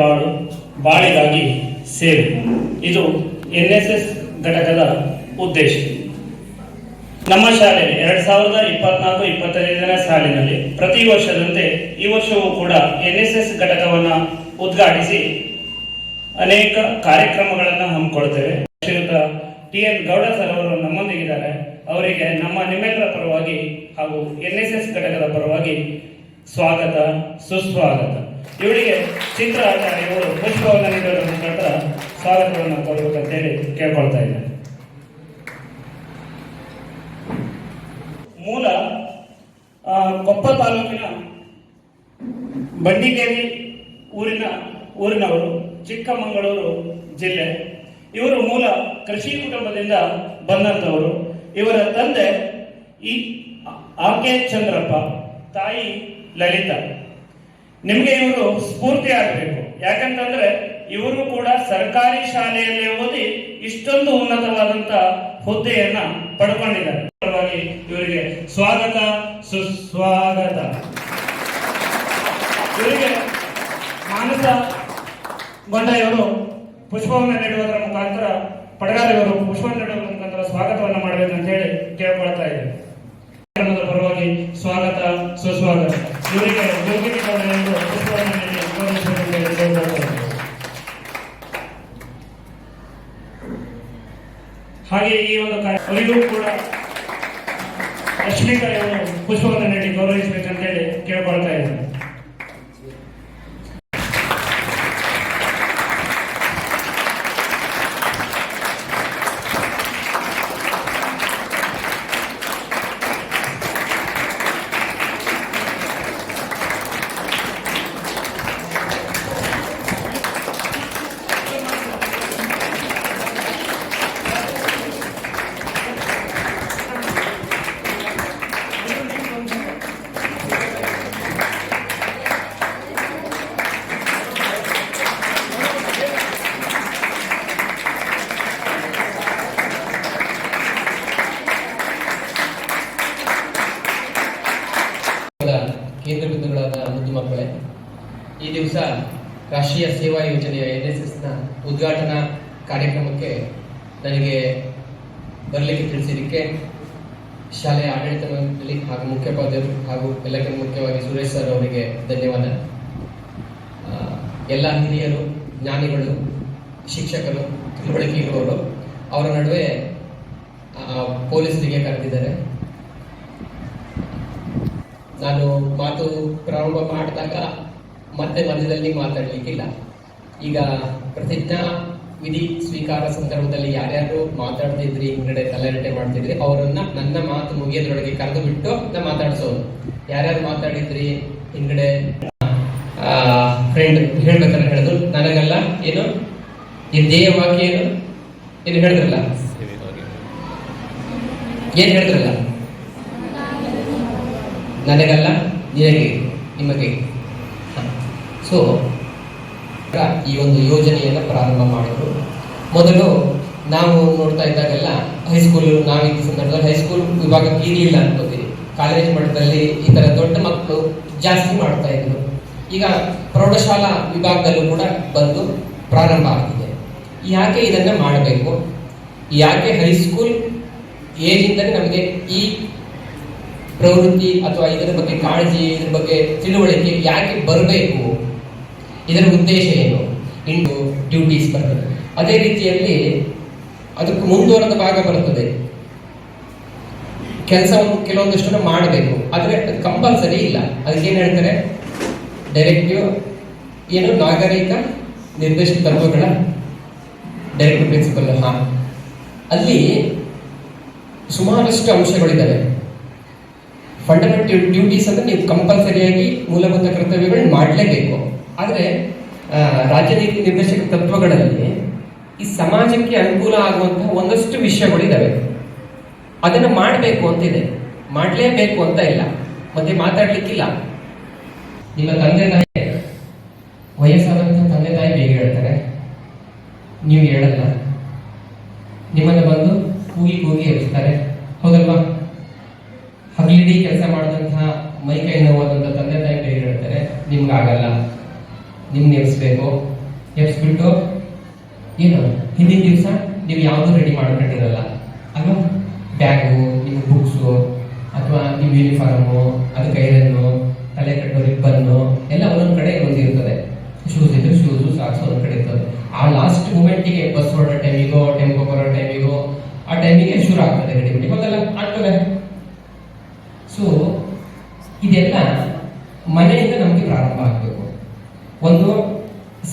ಬಾಳು ಬಾಳಿಗಾಗಿ ಸೇವೆ. ಇದು ಎನ್ ಎಸ್ ಎಸ್ ಘಟಕದ ಉದ್ದೇಶ. ನಮ್ಮ ಶಾಲೆಯಲ್ಲಿ ಎರಡ್ ಸಾವಿರದ ಇಪ್ಪತ್ನಾಲ್ಕು ಇಪ್ಪತ್ತೈದನೇ ಸಾಲಿನಲ್ಲಿ ಪ್ರತಿ ವರ್ಷದಂತೆ ಈ ವರ್ಷವೂ ಕೂಡ ಎನ್ ಎಸ್ ಎಸ್ ಘಟಕವನ್ನು ಉದ್ಘಾಟಿಸಿ ಅನೇಕ ಕಾರ್ಯಕ್ರಮಗಳನ್ನು ಹಮ್ಮಿಕೊಳ್ತೇವೆ ಶ್ರೀಯುತ ಟಿ ಎನ್ ಗೌಡ ಸರ್ ಅವರು ನಮ್ಮೊಂದಿಗಿದ್ದಾರೆ. ಅವರಿಗೆ ನಮ್ಮ ನಿಮ್ಮೆಲ್ಲರ ಪರವಾಗಿ ಹಾಗೂ ಎನ್ ಎಸ್ ಎಸ್ ಘಟಕದ ಪರವಾಗಿ ಸ್ವಾಗತ, ಸುಸ್ವಾಗತ. ಇವರಿಗೆ ಚಿತ್ರ ಇವರು ಪುಷ್ಪವನ್ನು ನೀಡೋದ್ರ ಮುಖಾಂತರ ಸ್ವಾಗತವನ್ನು ಕೊಡಬೇಕಂತೇಳಿ ಕೇಳ್ಕೊಳ್ತಾ ಇದ್ದಾರೆ ಮೂಲ ಕೊಪ್ಪ ತಾಲೂಕಿನ ಬಂಡಿಗೇರಿ ಊರಿನ ಊರಿನವರು, ಚಿಕ್ಕಮಗಳೂರು ಜಿಲ್ಲೆ. ಇವರು ಮೂಲ ಕೃಷಿ ಕುಟುಂಬದಿಂದ ಬಂದಂತವರು ಇವರ ತಂದೆ ಈ ಆಕೆ ಚಂದ್ರಪ್ಪ, ತಾಯಿ ಲಲಿತಾ. ನಿಮಗೆ ಇವರು ಸ್ಫೂರ್ತಿ ಆಗಬೇಕು. ಯಾಕಂತಂದ್ರೆ ಇವರು ಕೂಡ ಸರ್ಕಾರಿ ಶಾಲೆಯಲ್ಲಿ ಓದಿ ಇಷ್ಟೊಂದು ಉನ್ನತವಾದಂತ ಹುದ್ದೆಯನ್ನ ಪಡ್ಕೊಂಡಿದ್ದಾರೆ. ಇವರಿಗೆ ಸ್ವಾಗತ, ಸುಸ್ವಾಗತ. ಇವರಿಗೆ ಮಾನಸ ಗೊಂಡಾಯವರು ಪುಷ್ಪವನ್ನು ನೀಡುವುದರ ಮುಖಾಂತರ ಪಡಗಾರಿಯವರು ಪುಷ್ಪವನ್ನು ನೀಡುವುದರ ಮುಖಾಂತರ ಸ್ವಾಗತವನ್ನು ಮಾಡಬೇಕಂತ ಹೇಳಿ ಕೇಳ್ಕೊಳ್ತಾ ಇದ್ದಾರೆ ಪರವಾಗಿ ಸ್ವಾಗತ, ಸುಸ್ವಾಗತ. ಇವರಿಗೆ ನೀಡಿ ಹಾಗೆ ಈ ಒಂದು ಕಾರ್ಯ ಅವರಿಗೂ ಕೂಡ ಲಕ್ಷ್ಮೀಕಾಯಿ ಪುಷ್ಪವನ್ನು ನೀಡಿ ಗೌರವಿಸಬೇಕಂತ ಹೇಳಿ ಕೇಳ್ಕೊಳ್ತಾ ಇದ್ದಾರೆ ಕೇಂದ್ರ ಬಿಂದುಗಳಾದ ಮುದ್ದು ಮಕ್ಕಳೇ, ಈ ದಿವಸ ರಾಷ್ಟ್ರೀಯ ಸೇವಾ ಯೋಜನೆಯ ಎನ್ ಎಸ್ ಎಸ್ನ ಉದ್ಘಾಟನಾ ಕಾರ್ಯಕ್ರಮಕ್ಕೆ ನನಗೆ ಬರಲಿಕ್ಕೆ ತಿಳಿಸಿದ್ದಕ್ಕೆ ಶಾಲೆಯ ಆಡಳಿತ ಮಂಡಳಿ ಹಾಗೂ ಮುಖ್ಯೋಪಾಧ್ಯಾಯರು ಹಾಗೂ ಎಲ್ಲಕ್ಕಿಂತ ಮುಖ್ಯವಾಗಿ ಸುರೇಶ್ ಸರ್ ಅವರಿಗೆ ಧನ್ಯವಾದ. ಎಲ್ಲ ಹಿರಿಯರು, ಜ್ಞಾನಿಗಳು, ಶಿಕ್ಷಕರು, ತಿಳುವಳಿಕೆಗಳವರು, ಅವರ ನಡುವೆ ಪೊಲೀಸರಿಗೆ ಕರೆದಿದ್ದಾರೆ. ನಾನು ಮಾತು ಪ್ರಾರಂಭ ಮಾಡಿದಾಗ ಮತ್ತೆ ಮಧ್ಯದಲ್ಲಿ ಮಾತಾಡಲಿಕ್ಕಿಲ್ಲ. ಈಗ ಪ್ರತಿಜ್ಞಾ ವಿಧಿ ಸ್ವೀಕಾರ ಸಂದರ್ಭದಲ್ಲಿ ಯಾರ್ಯಾರು ಮಾತಾಡ್ತಿದ್ರಿ ಹಿಂಗಡೆ ತಲೆರಟೆ ಮಾಡ್ತಿದ್ರಿ ಅವರನ್ನ ನನ್ನ ಮಾತು ಮುಗಿಯೋದ್ರೊಳಗೆ ಕರೆದು ಬಿಟ್ಟು ನಾ ಮಾತಾಡ್ಸೋದು. ಯಾರ್ಯಾರು ಮಾತಾಡಿದ್ರಿ ಹಿಂಗಡೆ ಫ್ರೆಂಡ್ ಹೇಳ್ಬೇಕಂತ ಹೇಳಿದ್ರು ನನಗಲ್ಲ ಏನು? ಧ್ಯೇಯ ವಾಕ್ಯ ಏನು? ಏನು ಹೇಳಿದ್ರಲ್ಲ? ಏನ್ ಹೇಳಿದ್ರಲ್ಲ? ನನಗಲ್ಲ, ನಿನಗೆ, ನಿಮಗೆ. ಸೊ ಈ ಒಂದು ಯೋಜನೆಯನ್ನು ಪ್ರಾರಂಭ ಮಾಡಿದರು. ಮೊದಲು ನಾವು ನೋಡ್ತಾ ಇದ್ದಾಗೆಲ್ಲ ಹೈಸ್ಕೂಲ್ ನಾವಿದ್ದ ಸಂದರ್ಭದಲ್ಲಿ ಹೈಸ್ಕೂಲ್ ವಿಭಾಗಕ್ಕೆ ಇರಲಿಲ್ಲ ಅನ್ಕೋತೀವಿ. ಕಾಲೇಜ್ ಮಟ್ಟದಲ್ಲಿ ಈ ಥರ ದೊಡ್ಡ ಮಕ್ಕಳು ಜಾಸ್ತಿ ಮಾಡ್ತಾ ಇದ್ರು. ಈಗ ಪ್ರೌಢಶಾಲಾ ವಿಭಾಗದಲ್ಲೂ ಕೂಡ ಬಂದು ಪ್ರಾರಂಭ ಆಗಿದೆ ಯಾಕೆ ಇದನ್ನು ಮಾಡಬೇಕು? ಯಾಕೆ ಹೈಸ್ಕೂಲ್ ಏಜಿಂದಲೇ ನಮಗೆ ಈ ಪ್ರವೃತ್ತಿ ಅಥವಾ ಇದರ ಬಗ್ಗೆ ಕಾಳಜಿ, ಇದರ ಬಗ್ಗೆ ತಿಳುವಳಿಕೆ ಯಾಕೆ ಬರಬೇಕು? ಇದರ ಉದ್ದೇಶ ಏನು? ಇಂಟು ಡ್ಯೂಟೀಸ್ ಬರ್ತದೆ. ಅದೇ ರೀತಿಯಲ್ಲಿ ಅದಕ್ಕೆ ಮುಂದುವರೆದ ಭಾಗ ಬರುತ್ತದೆ. ಕೆಲಸವನ್ನು ಕೆಲವೊಂದಷ್ಟು ಮಾಡಬೇಕು. ಆದರೆ ಕಂಪಲ್ಸರಿ ಇಲ್ಲ. ಅದಕ್ಕೆ ಏನು ಹೇಳ್ತಾರೆ? ಡೈರೆಕ್ಟಿವ್ ಏನು? ನಾಗರಿಕ ನಿರ್ದಿಷ್ಟ ತತ್ವಗಳ ಡೈರೆಕ್ಟಿವ್ ಪ್ರಿನ್ಸಿಪಲ್ ಹಾ. ಅಲ್ಲಿ ಸುಮಾರಷ್ಟು ಅಂಶಗಳಿದ್ದಾವೆ. ಫಂಡಮೆಂಟಲ್ ಡ್ಯೂಟೀಸ್ ಅಂದ್ರೆ ನೀವು ಕಂಪಲ್ಸರಿಯಾಗಿ ಮೂಲಭೂತ ಕರ್ತವ್ಯಗಳನ್ನ ಮಾಡಲೇಬೇಕು. ಆದರೆ ರಾಜ್ಯ ನೀತಿ ನಿರ್ದೇಶಕ ತತ್ವಗಳಲ್ಲಿ ಈ ಸಮಾಜಕ್ಕೆ ಅನುಕೂಲ ಆಗುವಂತಹ ಒಂದಷ್ಟು ವಿಷಯಗಳಿದ್ದಾವೆ ಅದನ್ನು ಮಾಡಬೇಕು ಅಂತಿದೆ. ಮಾಡಲೇಬೇಕು ಅಂತ ಇಲ್ಲ. ಮತ್ತೆ ಮಾತಾಡ್ಲಿಕ್ಕಿಲ್ಲ. ನಿಮ್ಮ ತಂದೆ ತಾಯಿ ವಯಸ್ಸಾದಂತಹ ತಂದೆ ತಾಯಿ ಬೇಗ ಹೇಳ್ತಾರೆ? ನೀವು ಹೇಳಲ್ಲ. ನಿಮ್ಮನ್ನು ಬಂದು ಕೂಗಿ ಕೂಗಿ ಎಬ್ಸ್ತಾರೆ. ಹೌದಲ್ವಾ? ಮೈ ಕೈ ನೋವಾದಂತಹ ತಂದೆ ತಾಯಿ ಕೈ ಹೇಳ್ತಾರೆ, ನಿಮ್ಗಾಗಲ್ಲ. ನಿಮ್ಗೆ ಎಬ್ಸ್ಬೇಕು ಎಬ್ಸ್ಬಿಟ್ಟು, ಏನು? ಹಿಂದಿನ ದಿವಸ ನೀವು ಯಾವುದು ರೆಡಿ ಮಾಡ್ಕೊಂಡಿರಲ್ಲ ಅಲ್ವಾ ಬ್ಯಾಗು ನಿಮ್ಮ ಬುಕ್ಸು ಅಥವಾ ನಿಮ್ಮ ಯೂನಿಫಾರ್ಮು ಅದು ಕೈರನ್ನು, ತಲೆ ಕಟ್ಟೋ ರಿಬ್ಬನ್ನು, ಎಲ್ಲ ಒಂದೊಂದು ಕಡೆ ಒಂದು ಇರ್ತದೆ. ಶೂಸ್ ಇದ್ರೆ ಶೂಸು ಸಾಕ್ಸ್ ಒಂದ್ ಕಡೆ ಇರ್ತದೆ. ಆ ಲಾಸ್ಟ್ ಮೂಮೆಂಟಿಗೆ ಬಸ್ ಹೊರಡೋ ಟೈಮಿಗೋ ಟೆಂಪೋ ಬರೋ ಟೈಮಿಗೋ ಆ ಟೈಮಿಗೆ ಶುರು ಆಗ್ತದೆ ಗಡಿಬಿಡಿ ಗೊತ್ತಲ್ಲ ಆಗ್ತದೆ ಸೊ ಇದೆಲ್ಲ ಮನೆಯಿಂದ ನಮಗೆ ಪ್ರಾರಂಭ ಆಗಬೇಕು. ಒಂದು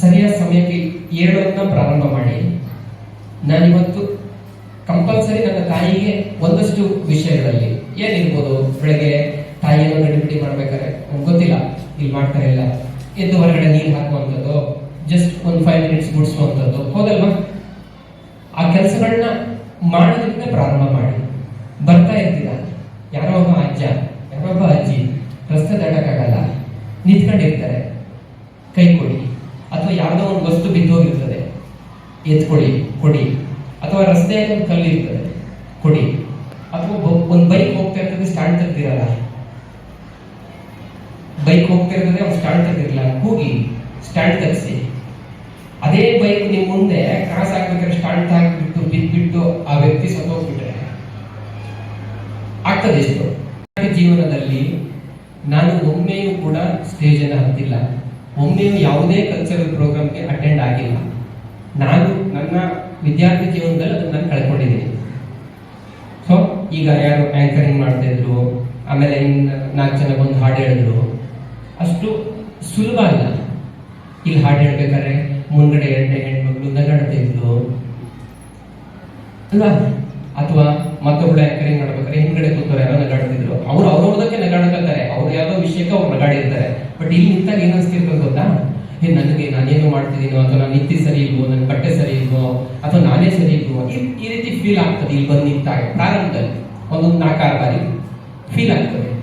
ಸರಿಯಾದ ಸಮಯಕ್ಕೆ ಏಳೋದನ್ನ ಪ್ರಾರಂಭ ಮಾಡಿ, ನಾನಿವತ್ತು ಕಂಪಲ್ಸರಿ ನನ್ನ ತಾಯಿಗೆ ಒಂದಷ್ಟು ವಿಷಯಗಳಲ್ಲಿ, ಏನಿರ್ಬೋದು, ಬೆಳಗ್ಗೆ ತಾಯಿಯನ್ನು ಗಡಿಬಿಡಿ ಮಾಡ್ಬೇಕಾದ್ರೆ ಗೊತ್ತಿಲ್ಲ, ಇಲ್ಲಿ ಮಾಡ್ತಾರೆ ಇಲ್ಲ, ಎದ್ದು ಹೊರಗಡೆ ನೀರು ಹಾಕುವಂಥದ್ದು ಜಸ್ಟ್ ಒಂದು ಫೈವ್ ಮಿನಿಟ್ಸ್ ಗುಡಿಸುವಂಥದ್ದು, ಹೌದಲ್ವಾ? ಆ ಕೆಲಸಗಳನ್ನ ಮಾಡೋದ್ರಿಂದ ಪ್ರಾರಂಭ ಮಾಡಿ. ಬರ್ತಾ ಇರ್ತೀರ? ಯಾರೋ ಒಬ್ಬ ಅಜ್ಜ, ಯಾರೋ ಒಬ್ಬ ರಸ್ತೆ ದಾಟಕ್ಕಾಗಲ್ಲ ನಿಂತ್ಕೊಂಡಿರ್ತಾರೆ. ಕೈ ಕೊಡಿ. ಅಥವಾ ಯಾವುದೋ ಒಂದು ವಸ್ತು ಬಿದ್ದೋಗಿರ್ತದೆ. ಎತ್ಕೊಳ್ಳಿ, ಕೊಡಿ. ಅಥವಾ ರಸ್ತೆಯಲ್ಲಿ ಒಂದು ಕಲ್ಲು ಇರ್ತದೆ. ಕೊಡಿ. ಅಥವಾ ಒಂದು ಬೈಕ್ ಹೋಗ್ತಾ ಇರ್ತದೆ ಸ್ಟ್ಯಾಂಡ್ ತೆಗ್ದಿರಲ್ಲ. ಬೈಕ್ ಹೋಗ್ತಾ ಇರ್ತದೆ, ಅವ್ನು ಸ್ಟ್ಯಾಂಡ್ ತೆಗ್ದಿರಲ್ಲ. ಕೂಗಿ ಸ್ಟ್ಯಾಂಡ್ ತರಿಸಿ ಅದೇ ಬೈಕ್ ನಿಮ್ ಮುಂದೆ ಕ್ರಾಸ್ ಆಗ್ಬೇಕಾದ್ರೆ ಸ್ಟಾರ್ಟ್ ಹಾಕಿಬಿಟ್ಟು ಬಿದ್ದುಬಿಟ್ಟು ಆ ವ್ಯಕ್ತಿ ಸತ್ತೋಗ್ಬಿಟ್ರೆ ಆಗ್ತದೆ ಎಷ್ಟು ಜೀವನದಲ್ಲಿ ನಾನು ಒಮ್ಮೆಯೂ ಕೂಡ ಸ್ಟೇಜ್ ಅನ್ನ ಹತ್ತಿಲ್ಲ. ಒಮ್ಮೆಯೂ ಯಾವುದೇ ಕಲ್ಚರಲ್ ಪ್ರೋಗ್ರಾಮ್ಗೆ ಅಟೆಂಡ್ ಆಗಿಲ್ಲ. ನಾನು ನನ್ನ ವಿದ್ಯಾರ್ಥಿ ಜೀವನದಲ್ಲಿ ಅದನ್ನು ನಾನು ಕಳ್ಕೊಂಡಿದ್ದೀನಿ. ಸೊ ಈಗ ಯಾರು ಆ್ಯಂಕರಿಂಗ್ ಮಾಡ್ತಾ ಇದ್ರು, ಆಮೇಲೆ ನಾಲ್ಕು ಜನ ಬಂದು ಹಾಡು ಹೇಳಿದ್ರು. ಅಷ್ಟು ಸುಲಭ ಅಲ್ಲ. ಇಲ್ಲಿ ಹಾಡು ಹೇಳ್ಬೇಕಾದ್ರೆ, ಮುಂದ್ಗಡೆ ಎರಡನೇ ಹೆಣ್ಮಕ್ಳು ನಗಾಡ್ತಾ ಇದ್ರು. ಅಲ್ವಾ? ಅಥವಾ ಮತ್ತೊಬ್ಬಳ ಆಂಕರಿಂಗ್ ಮಾಡ್ಬೇಕಾದ್ರೆ ಹಿಂದ್ಗಡೆ ಕೂತವ್ರು ಯಾರೋ ನಗಾಡ್ತಿದ್ರು. ಅವ್ರು ಅವ್ರವ್ರದಕ್ಕೆ ನಗಾಡ್ಕೊತಾರೆ ಅವ್ರು ಯಾವ್ದೋ ವಿಷಯಕ್ಕೆ ಅವ್ರು ನಗಾಡಿರ್ತಾರೆ. ಬಟ್ ಇಲ್ಲಿ ನಿಂತಾಗ ಏನ್ ಅನ್ಸ್ತಿರ್ತದೆ ಗೊತ್ತಾ? ಏ, ನನಗೆ ನಾನೇನು ಮಾಡ್ತಿದ್ದೀನೋ ಅಥವಾ ನಾನು ನಿತ್ಯ ಸರಿ ಇಲ್ವೋ, ನನ್ನ ಬಟ್ಟೆ ಸರಿ ಇಲ್ವೋ, ಅಥವಾ ನಾನೇ ಸರಿ ಇಲ್ವೋ, ಈ- ಈ ರೀತಿ ಫೀಲ್ ಆಗ್ತದೆ. ಇಲ್ಲಿ ಬಂದು ನಿಂತಾಗ. ಪ್ರಾರಂಭದಲ್ಲಿ ಒಂದೊಂದು ನಾಲ್ಕಾರು ಬಾರಿ ಫೀಲ್ ಆಗ್ತದೆ.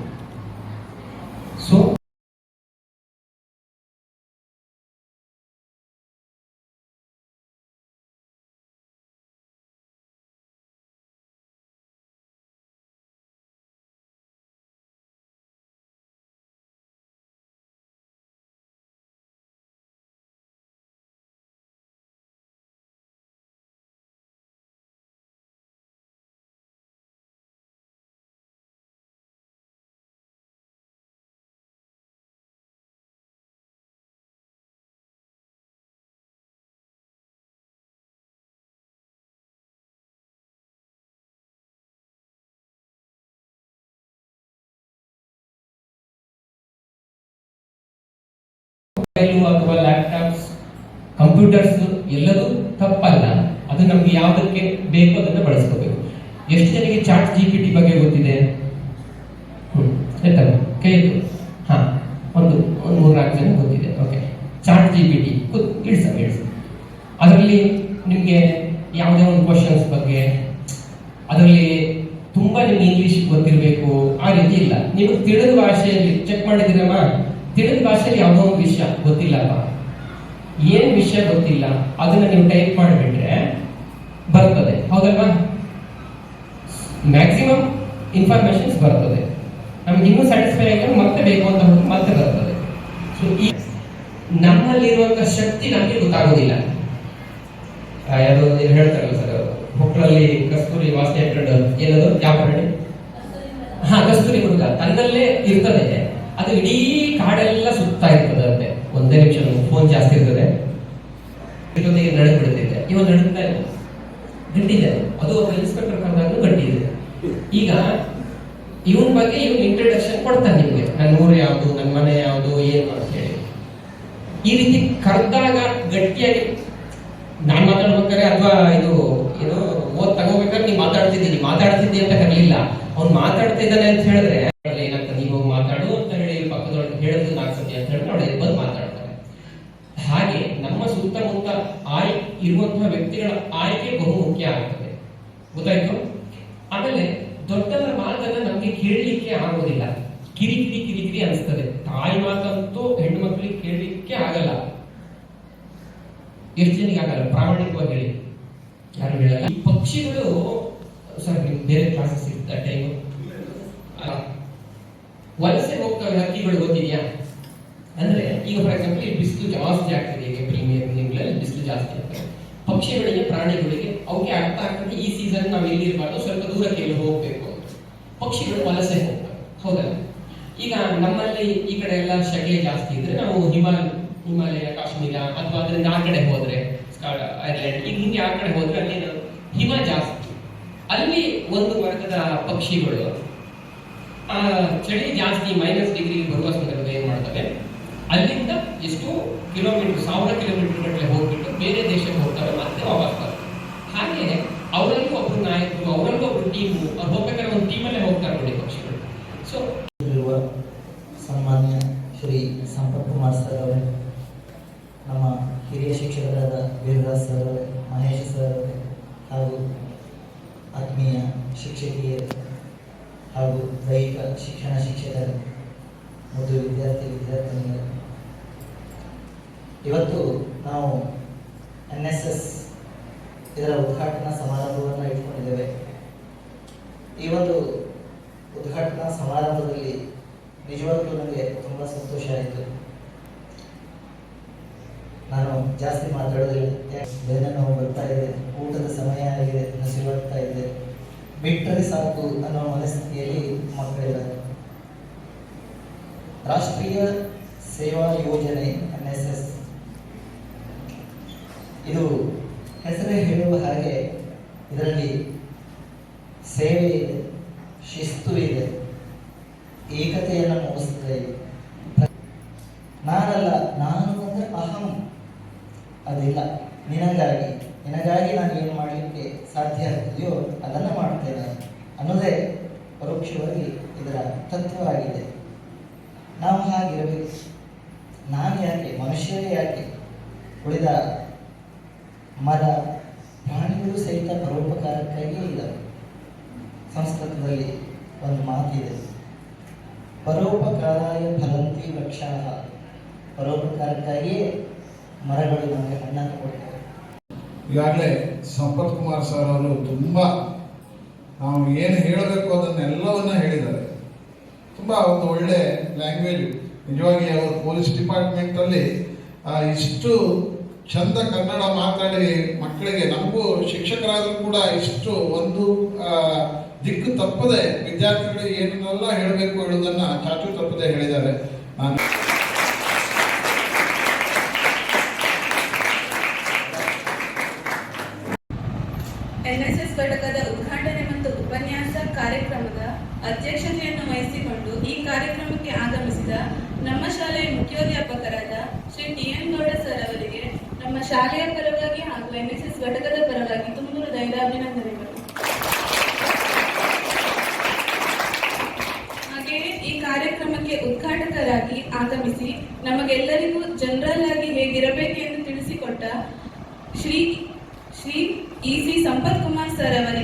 ಮೊಬೈಲು ಅಥವಾ ಲ್ಯಾಪ್ಟಾಪ್ಸ್ ಕಂಪ್ಯೂಟರ್ಸ್ ಎಲ್ಲದೂ ತಪ್ಪಲ್ಲ. ಅದು ನಮ್ಗೆ ಯಾವುದಕ್ಕೆ ಬೇಕು ಅದನ್ನ ಬಳಸ್ಕೋಬೇಕು. ಎಷ್ಟು ಜನಕ್ಕೆ ಚಾಟ್ ಜಿ ಪಿ ಟಿ ಬಗ್ಗೆ ಗೊತ್ತಿದೆ? ಆಯ್ತಲ್ಲ ಕೈ. ಹಾ, ಒಂದು ಒಂದು ಜನ ಗೊತ್ತಿದೆ. Okay chat G P T ಇಳಿಸ ಅದರಲ್ಲಿ ನಿಮಗೆ ಯಾವುದೇ ಒಂದು ಕ್ವಶನ್ಸ್ ಬಗ್ಗೆ, ಅದರಲ್ಲಿ ತುಂಬಾ ನಿಮ್ಗೆ ಇಂಗ್ಲಿಷ್ ಗೊತ್ತಿರಬೇಕು, ಆ ರೀತಿ ಇಲ್ಲ. ನಿಮಗೆ ತಿಳಿದ ಭಾಷೆಯಲ್ಲಿ ಚೆಕ್ ಮಾಡಿದಿರಮ್ಮ ತಿಳಿದ ಭಾಷೆಯಲ್ಲಿ ಯಾವುದೋ ಒಂದು ವಿಷಯ ಗೊತ್ತಿಲ್ಲಪ್ಪ. ಏನ್ ವಿಷಯ ಗೊತ್ತಿಲ್ಲ ಅದನ್ನ ನೀವು ಟೈಪ್ ಮಾಡಿಬಿಟ್ರೆ ಬರ್ತದೆ. ಹೌದಲ್ವಾ? ಮ್ಯಾಕ್ಸಿಮಮ್ ಇನ್ಫಾರ್ಮೇಶನ್ಸ್ ಬರ್ತದೆ. ನಮ್ಗೆ ಇನ್ನೂ ಸ್ಯಾಟಿಸ್ಫೈ ಆಗಿ ಮತ್ತೆ ಬೇಕು ಅಂತ ಮತ್ತೆ ಬರ್ತದೆ. ಸೊ ಈ ನಮ್ಮಲ್ಲಿರುವಂತ ಶಕ್ತಿ ನಮಗೆ ಗೊತ್ತಾಗೋದಿಲ್ಲ. ಯಾರು ಹೇಳ್ತಾರಲ್ಲ ಸರ್ ಹೊಕ್ಕಳಲ್ಲಿ ಕಸ್ತೂರಿ ವಾಸನೆ ಇಟ್ಕೊಂಡು ಏನದು? ಯಾವ ಹಾ ಕಸ್ತೂರಿ ಹುಡುಗ ತನ್ನಲ್ಲೇ ಇರ್ತದೆ. ಅದು ಇಡೀ ಕಾಡೆಲ್ಲ ಸುತ್ತಾ ಇರ್ತದೆ ಒಂದೇ ನಿಮಿಷ ಫೋನ್ ಜಾಸ್ತಿ ಇರ್ತದೆ. ಇದೊಂದಿಗೆ ನಡೆದು ಬಿಡುತ್ತಿದೆ ಇವಾಗ ನಡುತ್ತಾ ಇಲ್ಲ. ಗಂಟಿದೆ ಅದು ಒಬ್ಬ ಇನ್ಸ್ಪೆಕ್ಟರ್ ಕರೆದಾಗಲೂ ಗಂಟಿದೆ ಈಗ ಇವನ್ ಬಗ್ಗೆ ಇವನ್ ಇಂಟ್ರಡಕ್ಷನ್ ಕೊಡ್ತಾನೆ ನಿಮ್ಗೆ. ನನ್ನ ಊರು ಯಾವುದು? ನನ್ನ ಮನೆ ಯಾವುದು? ಏನು? ಅಂತ ಹೇಳಿ. ಈ ರೀತಿ ಕರೆದಾಗ ಗಟ್ಟಿಯಾಗಿ ನಾನ್ ಮಾತಾಡ್ಬೇಕಾದ್ರೆ ಅಥವಾ ಇದು, ಏನು, ಓದ್ ತಗೋಬೇಕಾದ್ರೆ ನೀ ಮಾತಾಡ್ತಿದ್ದೀನಿ ಮಾತಾಡ್ತಿದ್ದೀನಿ ಅಂತ ಕರೀಲಿಲ್ಲ. ಅವ್ನು ಮಾತಾಡ್ತಿದ್ದಾನೆ ಅಂತ ಹೇಳಿದ್ರೆ ಅಲ್ಲಿ ಏನಾಗ್ತದೆ ನೀವು ಹೋಗಿ ಮಾತಾಡು ಅಂತ ಹೇಳಿ ಪಕ್ಕದೊಳಗೆ ಹೇಳಿದ್ರು ನಾಲ್ಕು ಸತಿ ಅಂತ ಹೇಳಿದ್ರೆ ಅವ್ಳು ಎದ್ದು ಬಂದು ಮಾತಾಡ್ತಾರೆ ಹಾಗೆ ನಮ್ಮ ಸುತ್ತಮುತ್ತ ಆಯ್, ಇರುವಂತಹ ವ್ಯಕ್ತಿಗಳ ಆಯ್ಕೆ ಬಹು ಮುಖ್ಯ ಆಗ್ತದೆ. ಗೊತ್ತಾಯ್ತು? ಆಮೇಲೆ ದೊಡ್ಡವರ ಮಾತನ್ನ ನಮ್ಗೆ ಕೇಳಲಿಕ್ಕೆ ಆಗೋದಿಲ್ಲ. ಕಿರಿಕಿರಿ ಕಿರಿಕಿರಿ ಅನಿಸ್ತದೆ. ತಾಯಿ ಮಾತಂತೂ ಹೆಣ್ಣು ಮಕ್ಕಳಿಗೆ ಕೇಳಲಿಕ್ಕೆ ಆಗಲ್ಲ. ಎಷ್ಟು ಜನಿಗೆ ಆಗಲ್ಲ? ಪ್ರಾಮಾಣಿಕವಾಗಿ ಹೇಳಿ. ಯಾರು ಹೇಳಲ್ಲ? ಈ ಪಕ್ಷಿಗಳು, ಸರ್ ಬೇರೆ ಕ್ಲಾಸಸ್ ಇರುತ್ತೆ ಟೈಮು ವಲಸೆ ಹೋಗ್ತವೆ, ಹಕ್ಕಿಗಳು ಗೊತ್ತಿದ್ಯಾ? ಅಂದ್ರೆ ಈಗ ಫಾರ್ ಎಕ್ಸಾಂಪಲ್ ಬಿಸಿಲು ಜಾಸ್ತಿ ಆಗ್ತದೆ, ಈಗ ಪ್ರೀಮಿಯರ್ ದಿನಗಳಲ್ಲಿ ಬಿಸಿಲು ಜಾಸ್ತಿ ಆಗ್ತದೆ. ಪಕ್ಷಿಗಳಿಗೆ, ಪ್ರಾಣಿಗಳಿಗೆ ಅವಕ್ಕೆ ಅರ್ಥ ಆಗ್ತದೆ, ಈ ಸೀಸನ್ ನಾವು ಇಲ್ಲಿ ಇರಬಾರ್ದು, ಸ್ವಲ್ಪ ದೂರಕ್ಕೆ ಎಲ್ಲಿ ಹೋಗ್ಬೇಕು ಪಕ್ಷಿಗಳು ವಲಸೆ ಹೋಗ್ತಾರೆ, ಹೌದಲ್ಲ? ಈಗ ನಮ್ಮಲ್ಲಿ ಈ ಕಡೆ ಎಲ್ಲ ಶೆಕೆ ಜಾಸ್ತಿ ಇದ್ರೆ ನಾವು ಹಿಮಾಲಯ ಹಿಮಾಲಯ, ಕಾಶ್ಮೀರ ಅಥವಾ ಅದರಿಂದ ಆ ಕಡೆ ಹೋದ್ರೆ ಐರ್ಲೆಂಡ್, ಈಗ ಹಿಂಗೆ ಆ ಕಡೆ ಹೋದ್ರೆ ಅಲ್ಲಿ ಹಿಮ ಜಾಸ್ತಿ. ಅಲ್ಲಿ ಒಂದು ವರ್ಗದ ಪಕ್ಷಿಗಳು, ಆ, ಚಳಿ ಜಾಸ್ತಿ ಮೈನಸ್ ಡಿಗ್ರಿ ಬರುವ ಸಂದರ್ಭ ಏನ್ ಮಾಡ್ತವೆ? ಅಲ್ಲಿಂದ ಎಷ್ಟು ಕಿಲೋಮೀಟರ್, ಸಾವಿರ ಕಿಲೋಮೀಟರ್ ಹೋಗ್ಬಿಟ್ಟು ಬೇರೆ ದೇಶಕ್ಕೆ ಹೋಗ್ತಾರೆ ಮತ್ತೆ ವಾಪಸ್ ಬರ್ತವೆ ಹಾಗೆ ಅವರಲ್ಲೂ ಒಬ್ರು ನಾಯಕರು, ಅವರಲ್ಲೂ ಒಬ್ರು ಟೀಮು ಅವ್ರು ಹೋಗ್ಬೇಕಾದ್ರೆ ಒಂದು ಟೀಮಲ್ಲೇ ಹೋಗ್ತಾರೆ ನೋಡಿ ಪಕ್ಷಿಗಳು. ಸೊ ಸನ್ಮಾನ್ಯ ಶ್ರೀ ಸಂಪತ್ ಕುಮಾರ್ ಸರ್ ಅವರೇ, ನಮ್ಮ ಹಿರಿಯ ಶಿಕ್ಷಕರಾದ ವೀರರಾಜ್ ಸರ್ ಅವರೇ, ಮಹೇಶ್ ಸರ್ ಅವರೇ ಹಾಗೂ ಆತ್ಮೀಯ ಶಿಕ್ಷಕಿಯರು ಹಾಗೂ ದೈಹಿಕ ಶಿಕ್ಷಣ ಶಿಕ್ಷಕರು. ಮತ್ತು ವಿದ್ಯಾರ್ಥಿ ವಿದ್ಯಾರ್ಥಿನಿಯರು ಇವತ್ತು ನಾವು ಎನ್ ಎಸ್ ಎಸ್ ಇದರ ಉದ್ಘಾಟನಾ ಸಮಾರಂಭವನ್ನು ಇಟ್ಕೊಂಡಿದ್ದೇವೆ. ಈ ಒಂದು ಉದ್ಘಾಟನಾ ಸಮಾರಂಭದಲ್ಲಿ ನಿಜವಾಗ್ಲೂ ನನಗೆ ತುಂಬ ಸಂತೋಷ ಆಯಿತು. ನಾನು ಜಾಸ್ತಿ ಮಾತಾಡೋದಿಲ್ಲ. ಬೇರೆ ನಾವು ಬರ್ತಾ ಇದೆ, ಊಟದ ಸಮಯ ಆಗಿದೆ ಬರ್ತಾ ಇದೆ. ಬಿಟ್ಟರೆ ಸಾಕು ಅನ್ನೋ ಮನಸ್ಥಿತಿಯಲ್ಲಿ ಮಕ್ಕಳಿದ್ದಾರೆ ರಾಷ್ಟ್ರೀಯ ಸೇವಾ ಯೋಜನೆ ಎನ್ ಎಸ್ ಎಸ್ ಇದು ಹೆಸರೇ ಹೇಳುವ ಹಾಗೆ ಇದರಲ್ಲಿ ಸೇವೆ ಇದೆ, ಶಿಸ್ತು ಇದೆ, ಏಕತೆಯನ್ನು ಮೂಡಿಸ್ತದೆ ಇದೆ ನಾನಲ್ಲ, ನಾನು ಅಂದರೆ ಅಹಂ. ಅದಿಲ್ಲ, ನಿನಗಾಗಿ ನಿನಗಾಗಿ ನಾನು ಏನು ಮಾಡಲಿಕ್ಕೆ ಸಾಧ್ಯ ಆಗ್ತದೆಯೋ ಅದನ್ನು ಮಾಡ್ತೇನೆ ಅನ್ನೋದೇ ಪರೋಕ್ಷವಾಗಿ ಇದರ ತತ್ವವಾಗಿದೆ. ನಾವು ಹಾಗಿರಬೇಕು? ನಾನು ಯಾಕೆ, ಮನುಷ್ಯರೇ ಯಾಕೆ ಉಳಿದ ಮರ, ಪ್ರಾಣಿಗಳು ಸಹಿತ ಪರೋಪಕಾರಕ್ಕಾಗಿಯೇ ಇಲ್ಲ. ಸಂಸ್ಕೃತದಲ್ಲಿ ಒಂದು ಮಾತಿದೆ. ಪರೋಪಕಾರಾಯ ಫಲಂತಿ ವೃಕ್ಷ ಪರೋಪಕಾರಕ್ಕಾಗಿಯೇ ಮರಗಳು ನಮಗೆ ಹಣ್ಣನ್ನು ಕೊಡ್ತವೆ. ಈಗಾಗಲೇ ಸಂಪತ್ ಕುಮಾರ್ ಸರ್ ಅವರು ತುಂಬ ನಾವು ಏನು ಹೇಳಬೇಕು ಅದನ್ನೆಲ್ಲವನ್ನ ಹೇಳಿದ್ದಾರೆ. ತುಂಬ ಒಂದು ಒಳ್ಳೆ ಲ್ಯಾಂಗ್ವೇಜ್ ನಿಜವಾಗಿ ಅವರು ಪೊಲೀಸ್ ಡಿಪಾರ್ಟ್ಮೆಂಟಲ್ಲಿ ಆ, ಇಷ್ಟು ಚಂದ ಕನ್ನಡ ಮಾತಾಡಿ ಮಕ್ಕಳಿಗೆ ನಮಗೂ ಶಿಕ್ಷಕರಾದರೂ ಕೂಡ ಇಷ್ಟು ಒಂದು ದಿಕ್ಕು ತಪ್ಪದೆ ವಿದ್ಯಾರ್ಥಿಗಳಿಗೆ ಏನನ್ನೆಲ್ಲ ಹೇಳಬೇಕು ಹೇಳೋದನ್ನ ಚಾಚು ತಪ್ಪದೆ ಹೇಳಿದ್ದಾರೆ. ನಾನು ಎನ್ಎಸ್ಎಸ್ ಘಟಕದ ಉದ್ಘಾಟನೆ ಮತ್ತು ಉಪನ್ಯಾಸ ಕಾರ್ಯಕ್ರಮದ ಅಧ್ಯಕ್ಷತೆಯನ್ನು ವಹಿಸಿಕೊಂಡು ಈ ಕಾರ್ಯಕ್ರಮಕ್ಕೆ ಆಗಮಿಸಿದ ನಮ್ಮ ಶಾಲೆಯ ಮುಖ್ಯೋಧ್ಯಾಪಕರಾದ Shri T N Gowda sir ಅವರಿಗೆ ನಮ್ಮ ಶಾಲೆಯ ಪರವಾಗಿ ಎನ್ಎಸ್ಎಸ್ ಘಟಕದ ಪರವಾಗಿ ತುಂಬ ಹೃದಯದ ಅಭಿನಂದನೆಗಳು. ಹಾಗೆಯೇ ಈ ಕಾರ್ಯಕ್ರಮಕ್ಕೆ ಉದ್ಘಾಟಕರಾಗಿ ಆಗಮಿಸಿ ನಮಗೆಲ್ಲರಿಗೂ ಜನರಲ್ ಆಗಿ ಹೇಗಿರಬೇಕೆಂದು ತಿಳಿಸಿಕೊಟ್ಟ Shri Shri E C Sampath Kumar sir ಅವರಿಗೆ